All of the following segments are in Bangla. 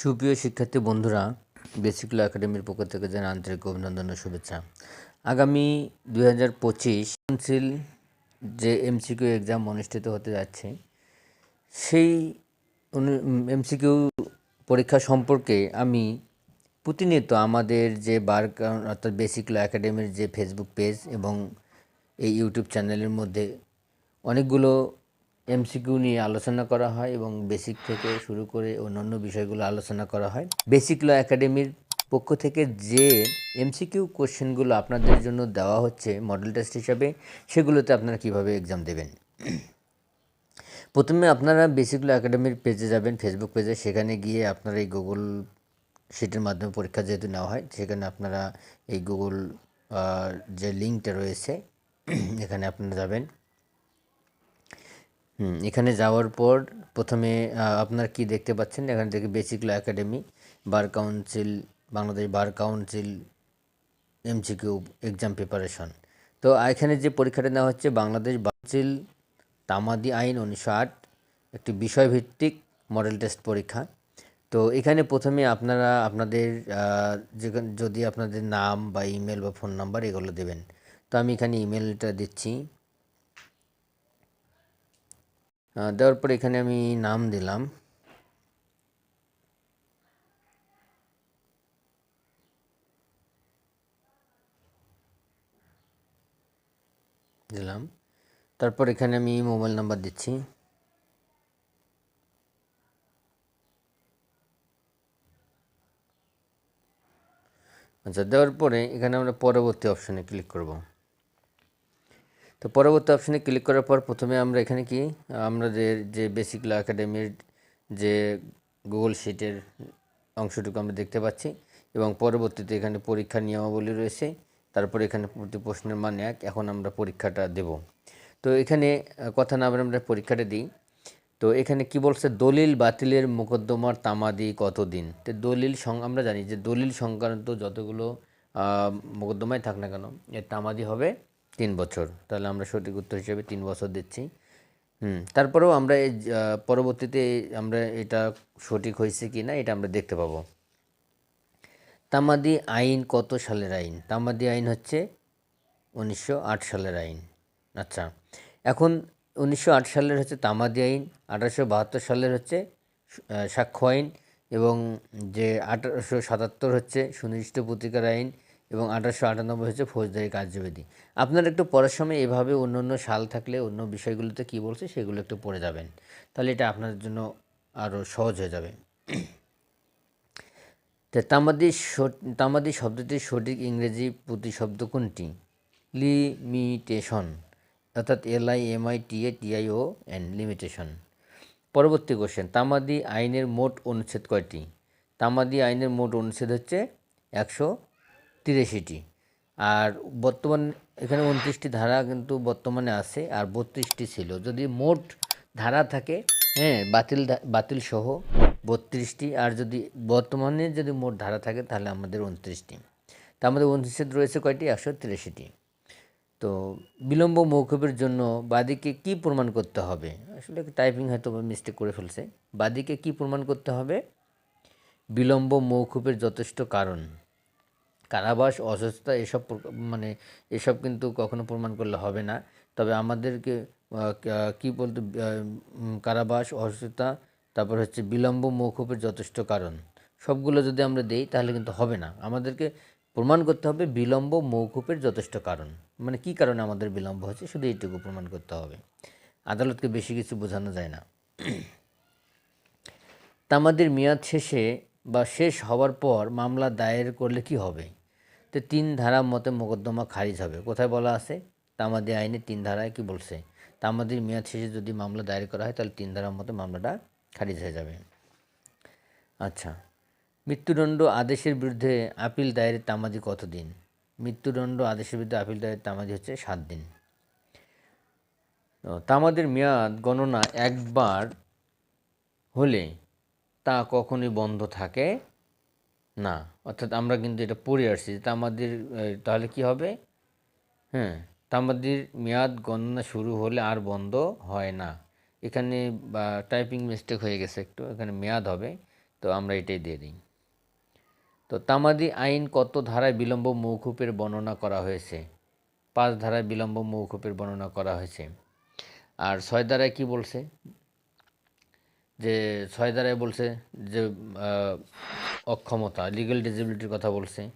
সুপ্রিয় শিক্ষার্থী বন্ধুরা বেসিকলো একাডেমির পক্ষ থেকে যেন আন্তরিক অভিনন্দন ও শুভেচ্ছা। আগামী দুই হাজার পঁচিশ কাউন্সিল যে এমসিকিউ এক্সাম অনুষ্ঠিত হতে যাচ্ছে, সেই এমসিকিউ পরীক্ষা সম্পর্কে আমি প্রতিনিয়ত আমাদের যে বার অর্থাৎ বেসিকলো একাডেমির যে ফেসবুক পেজ এবং এই ইউটিউব চ্যানেলের মধ্যে অনেকগুলো এমসিকিউ নিয়ে আলোচনা করা হয় এবং বেসিক থেকে শুরু করে অন্যান্য বিষয়গুলো আলোচনা করা হয়। বেসিক ল একাডেমির পক্ষ থেকে যে এমসিকিউ কোশ্চেনগুলো আপনাদের জন্য দেওয়া হচ্ছে মডেল টেস্ট হিসাবে, সেগুলোতে আপনারা কীভাবে এক্সাম দেবেন? প্রথমে আপনারা বেসিক ল একাডেমির পেজে যাবেন ফেসবুক পেজে সেখানে গিয়ে আপনারা এই গুগল শিটের মাধ্যমে পরীক্ষা যেহেতু নেওয়া হয়, সেখানে আপনারা এই গুগল যে লিঙ্কটা রয়েছে, এখানে আপনারা যাবেন। হুম। এখানে যাওয়ার পর প্রথমে আপনারা কি দেখতে পাচ্ছেন? এখান থেকে basic law academy bar council Bangladesh bar council MCQ exam preparation তো এখানে যে পরীক্ষাটা নেওয়া হচ্ছে বাংলাদেশ কাউন্সিল তামাদি আইন উনিশশো আট, একটি বিষয়ভিত্তিক মডেল টেস্ট পরীক্ষা। তো এখানে প্রথমে আপনারা আপনাদের যদি আপনাদের নাম বা ইমেল বা ফোন নাম্বার এগুলো দেবেন। তো আমি এখানে ইমেলটা দিচ্ছি। দেওয়ার পর এখানে আমি নাম দিলাম। দিলাম। তারপর এখানে আমি মোবাইল নাম্বার দিচ্ছি। আচ্ছা দেওয়ার পরে এখানে আমরা পরবর্তী অপশানে ক্লিক করব। তো পরবর্তী অপশানে ক্লিক করার পর প্রথমে আমরা এখানে কি আমাদের যে বেসিক ল একাডেমির যে গুগল শিটের অংশটুকু আমরা দেখতে পাচ্ছি এবং পরবর্তীতে এখানে পরীক্ষার নিয়মাবলী রয়েছে, তারপর এখানে প্রতি প্রশ্নের মান এক, এখন আমরা পরীক্ষাটা দেব। তো এখানে কথা না আমরা পরীক্ষাটা দিই। তো এখানে কি বলছে, দলিল বাতিলের মোকদ্দমার তামাদি কতদিন? তো দলিল সং, আমরা জানি যে দলিল সংক্রান্ত যতগুলো মোকদ্দমায় থাক না কেন, এর তামাদি হবে তিন বছর। তাহলে আমরা সঠিক উত্তর হিসেবে তিন বছর দিচ্ছি। হুম, তারপরেও আমরা এই পরবর্তীতে আমরা এটা সঠিক হয়েছে কি না এটা আমরা দেখতে পাবো। তামাদি আইন কত সালের আইন? তামাদি আইন হচ্ছে উনিশশো আট সালের আইন। আচ্ছা এখন উনিশশো আট সালের হচ্ছে তামাদি আইন, আঠারোশো বাহাত্তর সালের হচ্ছে সাক্ষ্য আইন এবং যে আঠারোশো সাতাত্তর হচ্ছে সুনির্দিষ্ট পত্রিকার আইন এবং আঠারোশো আটানব্বই হচ্ছে ফৌজদারি কার্যবিধি। আপনারা একটু পড়ার সময় এভাবে অন্য অন্য সাল থাকলে অন্য বিষয়গুলোতে কী বলছে সেগুলো একটু পড়ে যাবেন। তাহলে এটা আপনাদের জন্য আরও সহজ হয়ে যাবে। তামাদি তামাদি শব্দটির সঠিক ইংরেজি প্রতিশব্দ কোনটি? লিমিটেশন, অর্থাৎ L I M I T A T I O N, limitation. পরবর্তী কোশ্চেন, তামাদি আইনের মোট অনুচ্ছেদ কয়টি? তামাদি আইনের মোট অনুচ্ছেদ হচ্ছে একশো তিরাশিটি। আর বর্তমান এখানে উনত্রিশটি ধারা কিন্তু বর্তমানে আছে, আর বত্রিশটি ছিল। যদি মোট ধারা থাকে হ্যাঁ বাতিল বাতিল সহ বত্রিশটি, আর যদি বর্তমানে যদি মোট ধারা থাকে, তাহলে আমাদের উনত্রিশটি। তা আমাদের অনুচ্ছেদ রয়েছে কয়টি? একশো তিরাশিটি। তো বিলম্ব মৌকুবের জন্য বাদীকে কি প্রমাণ করতে হবে? আসলে টাইপিং হয়তো মিস্টেক করে ফেলছে। বাদীকে কি প্রমাণ করতে হবে? বিলম্ব মৌকুবের যথেষ্ট কারণ। কারাবাস, অসুস্থতা এসব মানে এসব কিন্তু কখনো প্রমাণ করলে হবে না। তবে আমাদেরকে কি বলতো কারাবাস, অসুস্থতা, তারপর হচ্ছে বিলম্ব মৌকুবের যথেষ্ট কারণ। সবগুলো যদি আমরা দেই, তাহলে কিন্তু হবে না। আমাদেরকে প্রমাণ করতে হবে বিলম্ব মৌকুবের যথেষ্ট কারণ। মানে কি কারণে আমাদের বিলম্ব হচ্ছে, শুধু এইটুকু প্রমাণ করতে হবে। আদালতকে বেশি কিছু বোঝানো যায় না। তামাদের মেয়াদ শেষে বা শেষ হওয়ার পর মামলা দায়ের করলে কি হবে? তো তিন ধারা মতে মোকদ্দমা খারিজ হবে। কোথায় বলা আছে? তামাদি আইনে তিন ধারায় কি বলছে? তামাদির মেয়াদ শেষে যদি মামলা দায়ের করা হয়, তাহলে তিন ধারার মতে মামলাটা খারিজ হয়ে যাবে। আচ্ছা মৃত্যুদণ্ড আদেশের বিরুদ্ধে আপিল দায়েরের তামাদি কতদিন? মৃত্যুদণ্ড আদেশের বিরুদ্ধে আপিল দায়ের তামাদি হচ্ছে সাত দিন। তামাদের মেয়াদ গণনা একবার হলে তা কখনোই বন্ধ থাকে না। অর্থাৎ আমরা কিন্তু এটা পড়ে আসছি যে তামাদির তাহলে কি হবে? হ্যাঁ তামাদির মেয়াদ গণনা শুরু হলে আর বন্ধ হয় না। এখানে, বা টাইপিং মিস্টেক হয়ে গেছে একটু, এখানে মেয়াদ হবে, তো আমরা এটাই দিয়ে দিই। তো তামাদি আইন কত ধারায় বিলম্ব মৌকুফের বর্ণনা করা হয়েছে? পাঁচ ধারায় বিলম্ব মৌকুফের বর্ণনা করা হয়েছে। আর ছয় ধারায় কি বলছে? যে, ছয় ধারায় বলছে যে অক্ষমতা লিগ্যাল ডিসেবিলিটির কথা বলছে,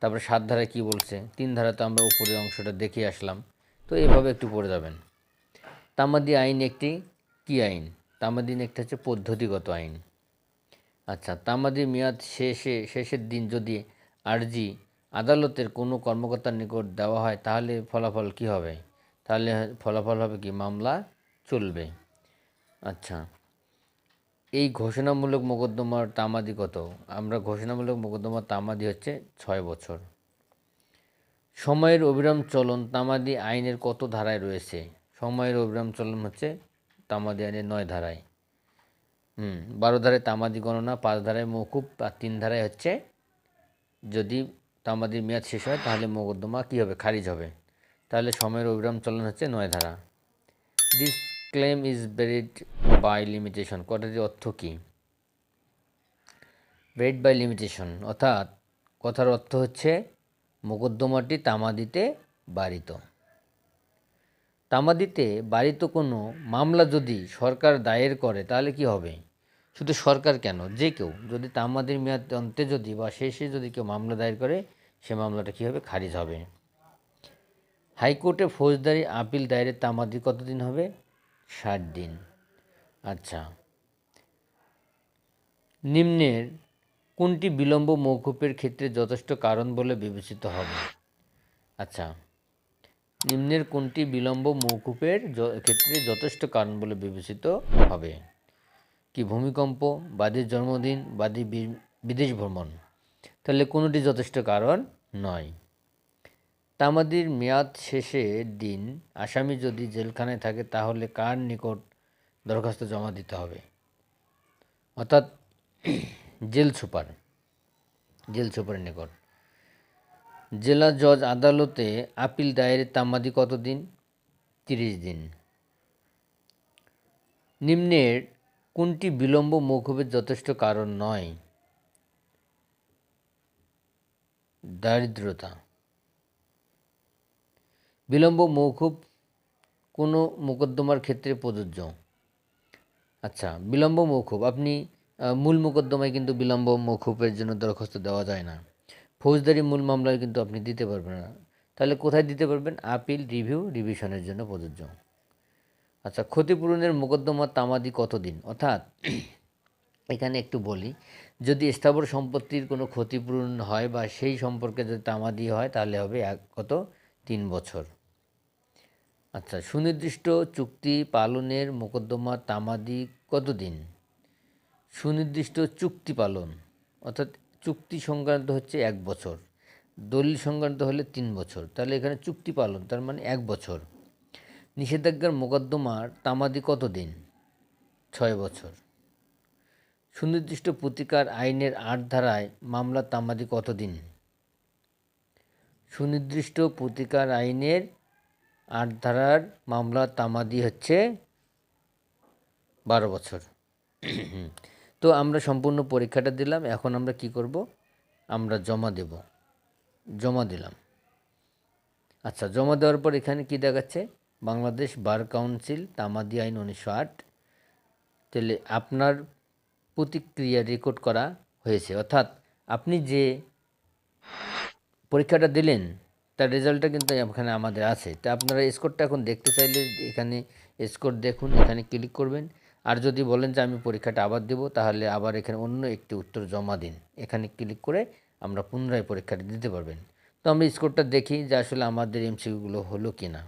তারপরে সাত ধারায় কী বলছে, তিন ধারা তো আমরা উপরের অংশটা দেখে আসলাম, তো এইভাবে একটু পড়ে যাবেন। তামাদি আইন একটি কি আইন? তামাদি আইন একটা হচ্ছে পদ্ধতিগত আইন। আচ্ছা তামাদি মেয়াদ শেষে, শেষের দিন যদি আর্জি আদালতের কোনো কর্মকর্তার নিকট দেওয়া হয়, তাহলে ফলাফল কি হবে? তাহলে ফলাফল হবে কি? মামলা চলবে। আচ্ছা এই ঘোষণামূলক মোকদ্দমার তামাদি কত? আমরা ঘোষণামূলক মোকদ্দমার তামাদি হচ্ছে ছয় বছর। সময়ের অবিরাম চলন তামাদি আইনের কত ধারায় রয়েছে? সময়ের অবিরাম চলন হচ্ছে তামাদি আইনের নয় ধারায়। হুম, বারো ধারায় তামাদি গণনা, পাঁচ ধারায় মৌকুব আর তিন ধারায় হচ্ছে যদি তামাদির মেয়াদ শেষ হয় তাহলে মোকদ্দমা কী হবে? খারিজ হবে। তাহলে সময়ের অবিরাম চলন হচ্ছে নয় ধারা। This claim is barred by limitation কথাটির অর্থ কী? বেরিড বাই লিমিটেশন অর্থাৎ কথার অর্থ হচ্ছে মোকদ্দমাটি তামাদিতে বাড়িত তামাদিতে বাড়িত কোনো মামলা যদি সরকার দায়ের করে, তাহলে কি হবে? শুধু সরকার কেন? যে কেউ। যদি তামাদির মেয়াদ অন্তে যদি বা শেষে যদি কেউ মামলা দায়ের করে, সে মামলাটা কী হবে? খারিজ হবে। হাইকোর্টে ফৌজদারি আপিল দায়েরের তামাদি কতদিন হবে? ষাট দিন। আচ্ছা। নিম্নের কোনটি বিলম্ব মৌকুফের ক্ষেত্রে যথেষ্ট কারণ বলে বিবেচিত হবে? আচ্ছা। নিম্নের কোনটি বিলম্ব মৌকুফের য- ক্ষেত্রে যথেষ্ট কারণ বলে বিবেচিত হবে? কি ভূমিকম্প, বাদীর জন্মদিন, বাদী বিদেশ ভ্রমণ। তাহলে কোনোটি যথেষ্ট কারণ নয়। তামাদির মেয়াদ শেষের দিন আসামি যদি জেলখানায় থাকে তাহলে কার নিকট দরখাস্ত জমা দিতে হবে। অর্থাৎ জেল সুপার, জেল সুপারের নিকট। জেলা জজ আদালতে আপিল দায়েরের তামাদি কতদিন? তিরিশ দিন। নিম্নের কোনটি বিলম্ব মৌকুবের যথেষ্ট কারণ নয়? দারিদ্রতা। বিলম্ব মৌকুব কোনো মোকদ্দমার ক্ষেত্রে প্রযোজ্য। আচ্ছা বিলম্ব মৌকুব। আপনি মূল মোকদ্দমায় কিন্তু বিলম্ব মৌকুবের জন্য দরখাস্ত দেওয়া যায় না। ফৌজদারি মূল মামলায় কিন্তু আপনি দিতে পারবেন না। তাহলে কোথায় দিতে পারবেন? আপিল, রিভিউ, রিভিশনের জন্য প্রযোজ্য। আচ্ছা ক্ষতিপূরণের মোকদ্দমা তামাদি কতদিন? অর্থাৎ, এখানে একটু বলি, যদি স্থাবর সম্পত্তির কোনো ক্ষতিপূরণ হয় বা সেই সম্পর্কে যদি তামাদি হয়, তাহলে হবে এক, কত? তিন বছর। আচ্ছা সুনির্দিষ্ট চুক্তি পালনের মোকদ্দমা তামাদি কতদিন? সুনির্দিষ্ট চুক্তি পালন, অর্থাৎ চুক্তি সংক্রান্ত হচ্ছে এক বছর, দলিল সংক্রান্ত হলে তিন বছর, তাহলে এখানে চুক্তি পালন, তার মানে এক বছর। নিষেধাজ্ঞার মোকদ্দমার তামাদি কতদিন? ছয় বছর। সুনির্দিষ্ট প্রতিকার আইনের আট ধারায় মামলা তামাদি কতদিন? সুনির্দিষ্ট প্রতিকার আইনের আট ধারার মামলা তামাদি হচ্ছে বারো বছর। তো আমরা সম্পূর্ণ পরীক্ষাটা দিলাম, এখন আমরা কি করব? আমরা জমা দেব। জমা দিলাম। আচ্ছা জমা দেওয়ার পর এখানে কি দেখাচ্ছে? বাংলাদেশ বার কাউন্সিল, তামাদি আইন উনিশশো আট। তাহলে আপনার প্রতিক্রিয়া রেকর্ড করা হয়েছে। অর্থাৎ আপনি যে পরীক্ষাটা দিলেন তার রেজাল্টটা কিন্তু এখানে আমাদের আছে। তা আপনারা স্কোরটা এখন দেখতে চাইলে এখানে স্কোর দেখুন, এখানে ক্লিক করবেন। আর যদি বলেন যে আমি পরীক্ষাটা আবার দেব, তাহলে আবার এখানে অন্য একটি উত্তর জমা দিন। এখানে ক্লিক করে আমরা পুনরায় পরীক্ষাটা দিতে পারবেন। তো আমরা স্কোরটা দেখি যে আসলে আমাদের এমসিকিউগুলো হলো কি না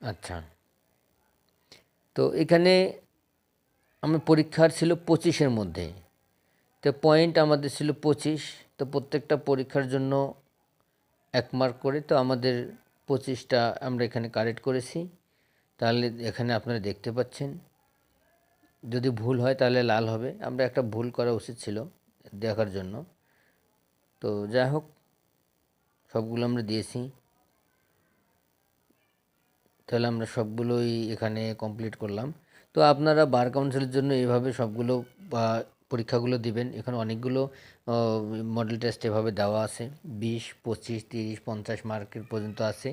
আচ্ছা। তো এখানে আমার পরীক্ষার ছিল পঁচিশের মধ্যে। তো পয়েন্ট আমাদের ছিল পঁচিশ। তো প্রত্যেকটা পরীক্ষার জন্য এক মার্ক করে তো আমাদের পঁচিশটা আমরা এখানে কারেক্ট করেছি। তাহলে এখানে আপনারা দেখতে পাচ্ছেন। যদি ভুল হয় তাহলে লাল হবে। আমরা একটা ভুল করা উচিত ছিল দেখার জন্য। তো যাই হোক, সবগুলো আমরা দিয়েছি। তাহলে আমরা সবগুলোই এখানে কমপ্লিট করলাম। তো আপনারা বার কাউন্সিলের জন্য এইভাবে সবগুলো পরীক্ষাগুলো দিবেন। এখানে অনেকগুলো মডেল টেস্ট এভাবে দেওয়া আছে। বিশ, পঁচিশ, তিরিশ, পঞ্চাশ মার্কের পর্যন্ত আছে।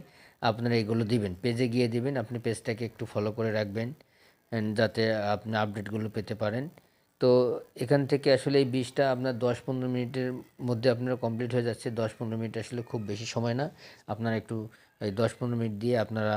আপনারা এগুলো দিবেন। পেজে গিয়ে দিবেন। আপনি পেজটাকে একটু ফলো করে রাখবেন যাতে আপনি আপডেটগুলো পেতে পারেন। তো এখান থেকে আসলে এই বিশটা আপনার দশ পনেরো মিনিটের মধ্যে আপনারা কমপ্লিট হয়ে যাচ্ছে। দশ পনেরো মিনিট আসলে খুব বেশি সময় না। আপনারা একটু এই দশ পনেরো মিনিট দিয়ে আপনারা